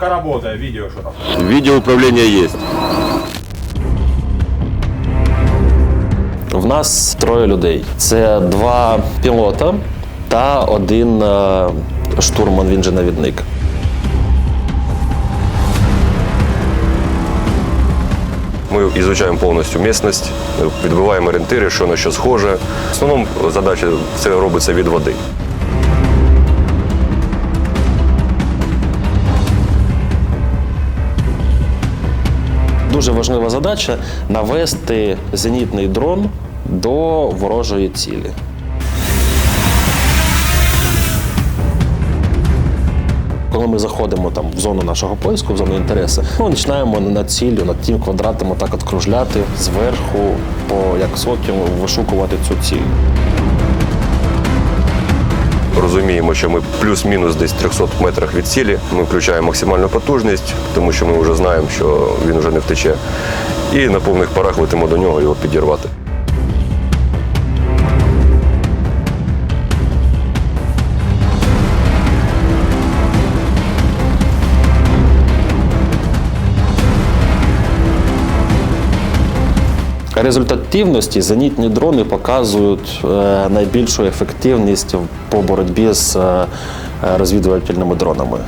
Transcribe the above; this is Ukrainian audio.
Кнопка работает, видео что там. Видео управления есть. В нас троє людей. Це два пілота та один е, штурман, він же навідник. Ми ізучаємо повністю місцевість, відбиваємо орієнтири, що на що схоже. В основному задача це робиться від води. Дуже важлива задача навести зенітний дрон до ворожої цілі. Коли ми заходимо там в зону нашого поиску, в зону інтересу, ми починаємо над ціллю, над тим квадратом отак от кружляти зверху по як сотню вишукувати цю ціль. Розуміємо, що ми плюс-мінус десь 300 метрах від цілі. Ми включаємо максимальну потужність, тому що ми вже знаємо, що він вже не втече. І на повних парах летимо до нього його підірвати. Результативності зенітні дрони показують е, найбільшу ефективність по боротьбі з е, розвідувальними дронами.